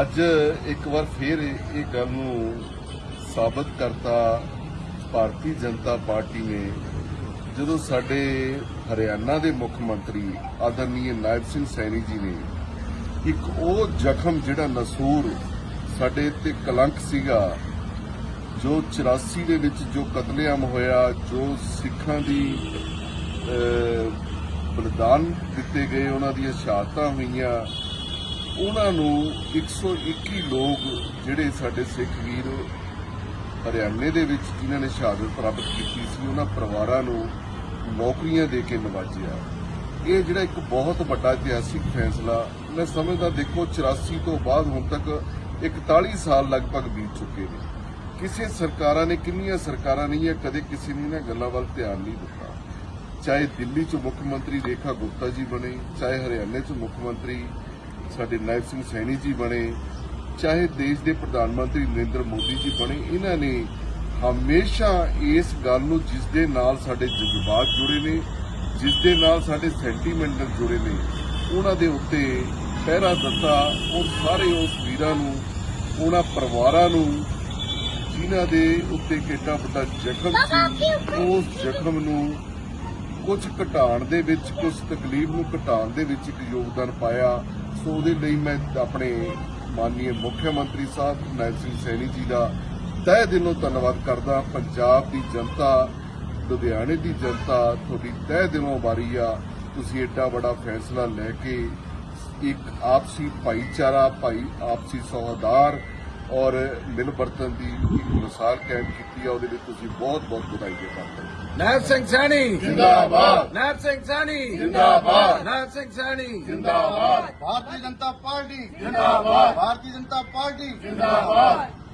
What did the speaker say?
ਅੱਜ ਇੱਕ ਵਾਰ ਫੇਰ ਇਹ ਗੱਲ ਨੂੰ ਸਾਬਤ ਕਰਤਾ ਭਾਰਤੀ ਜਨਤਾ ਪਾਰਟੀ ਨੇ ਜਦੋਂ ਸਾਡੇ ਹਰਿਆਣਾ ਦੇ ਮੁੱਖ ਮੰਤਰੀ ਆਦਰਨੀय ਨਾਇਬ ਸਿੰਘ ਸੈਣੀ ਜੀ ਨੇ ਇੱਕ ਉਹ ਜ਼ਖਮ ਜਿਹੜਾ ਨਸੂਰ ਸਾਡੇ ਤੇ ਕਲੰਕ ਸੀਗਾ ਜੋ 84 ਦੇ ਵਿੱਚ ਜੋ ਕਤਲੇਆਮ ਹੋਇਆ ਜੋ ਸਿੱਖਾਂ ਦੀ ਅਹ, ਬਲੀਦਾਨ ਦਿੱਤੇ ਗਏ ਉਹਨਾਂ ਦੀਆਂ ਸ਼ਹਾਦਤਾਂ ਹੋਈਆਂ ਉਹਨਾਂ ਨੂੰ 121 ਲੋਕ ਜਿਹੜੇ ਸਾਡੇ ਸਿੱਖ ਵੀਰ ਹਰਿਆਣੇ ਦੇ ਵਿੱਚ ਜਿਨ੍ਹਾਂ ਨੇ ਸ਼ਹਾਦਤ ਪ੍ਰਾਪਤ ਕੀਤੀ ਸੀ, ਉਹਨਾਂ ਪਰਿਵਾਰਾਂ ਨੂੰ ਨੌਕਰੀਆਂ ਦੇ ਕੇ ਨਵਾਜਿਆ। ਇਹ ਜਿਹੜਾ ਇੱਕ ਬਹੁਤ ਵੱਡਾ ਇਤਿਹਾਸਿਕ ਫੈਸਲਾ, ਮੈਂ ਸਮਝਦਾ ਦੇਖੋ 84 ਤੋਂ ਬਾਅਦ ਹੁਣ ਤੱਕ 41 ਸਾਲ ਲਗਭਗ ਬੀਤ ਚੁੱਕੇ ਨੇ। ਕਿਸੇ ਸਰਕਾਰਾਂ ਨੇ, ਕਿੰਨੀਆਂ ਸਰਕਾਰਾਂ ਨਹੀਂ ਹੈ ਕਦੇ ਕਿਸੇ ਨੇ ਇਹਨਾਂ ਗੱਲਾਂ ਵੱਲ ਧਿਆਨ ਨਹੀਂ ਦਿੱਤਾ। ਚਾਹੇ ਦਿੱਲੀ 'ਚ ਮੁੱਖ ਮੰਤਰੀ ਰੇਖਾ ਗੁਪਤਾ ਜੀ ਬਣੇ, ਚਾਹੇ ਹਰਿਆਣੇ 'ਚ ਮੁੱਖ ਮੰਤਰੀ ਸਾਡੇ ਨਾਇਬ ਸਿੰਘ ਸੈਣੀ ਜੀ ਬਣੇ ਚਾਹੇ ਦੇਸ਼ ਦੇ ਪ੍ਰਧਾਨ ਮੰਤਰੀ ਨਰਿੰਦਰ ਮੋਦੀ ਜੀ ਬਣੇ ਇਹਨਾਂ ਨੇ ਹਮੇਸ਼ਾ ਇਸ ਗੱਲ ਨੂੰ ਜਿਸ ਦੇ ਨਾਲ ਸਾਡੇ ਜਜ਼ਬਾਤ ਜੁੜੇ ਨੇ ਜਿਸ ਦੇ ਨਾਲ ਸਾਡੇ ਸੈਂਟੀਮੈਂਟਲ ਜੁੜੇ ਨੇ ਉਹਨਾਂ ਦੇ ਉੱਤੇ ਪਹਿਰਾ ਦਿੱਤਾ ਔਰ ਸਾਰੇ ਉਸ ਵੀਰਾਂ ਨੂੰ ਉਹਨਾਂ ਪਰਿਵਾਰਾਂ ਨੂੰ ਜਿਨ੍ਹਾਂ ਦੇ ਉੱਤੇ ਕਿੰਨਾ ਵੱਡਾ ਜ਼ਖਮ ਸੀ ਉਸ ਜ਼ਖਮ ਨੂੰ ਕੁਝ ਘਟਾਉਣ ਦੇ ਵਿੱਚ ਕੁਝ ਤਕਲੀਫ ਨੂੰ ਘਟਾਉਣ ਦੇ ਵਿੱਚ ਇੱਕ ਯੋਗਦਾਨ ਪਾਇਆ। ਸੋ ਉਹਦੇ ਲਈ ਮੈਂ ਆਪਣੇ ਮਾਨਨੀय ਮੁੱਖ ਮੰਤਰੀ ਸਾਹਿਬ ਨਾਇਬ ਸਿੰਘ ਸੈਣੀ ਜੀ ਦਾ ਤਹਿ ਦਿਲੋਂ ਧੰਨਵਾਦ ਕਰਦਾ ਪੰਜਾਬ ਦੀ ਜਨਤਾ, ਲੁਧਿਆਣੇ ਦੀ ਜਨਤਾ ਤੁਹਾਡੀ ਤਹਿ ਦਿਲੋਂ ਵਾਰੀ ਆ। ਤੁਸੀਂ ਏਡਾ ਵੱਡਾ ਫੈਸਲਾ ਲੈ ਕੇ ਇੱਕ ਆਪਸੀ ਭਾਈਚਾਰਾ, ਭਾਈ ਆਪਸੀ ਸੌਹਾਰਦ ਔਰ ਮਿਲ ਬਰਤਨ ਦੀ ਇੱਕ ਮਿਸਾਲ ਕਾਇਮ ਕੀਤੀ ਆ ਉਹਦੇ ਲਈ ਤੁਸੀਂ ਬਹੁਤ ਬਹੁਤ ਵਧਾਈ ਦੇ ਪਾਤਰ ਨਾਇਬ ਸਿੰਘ ਸੈਣੀ। ਜਿੰਦਾਬਾਦ। ਨਾਇਬ ਸਿੰਘ ਸੈਣੀ। ਜਿੰਦਾਬਾਦ। ਨਾਇਬ ਸਿੰਘ ਸੈਣੀ। ਜਿੰਦਾਬਾਦ। ਭਾਰਤੀ ਜਨਤਾ ਪਾਰਟੀ। ਜਿੰਦਾਬਾਦ। ਭਾਰਤੀ ਜਨਤਾ ਪਾਰਟੀ। ਜਿੰਦਾਬਾਦ।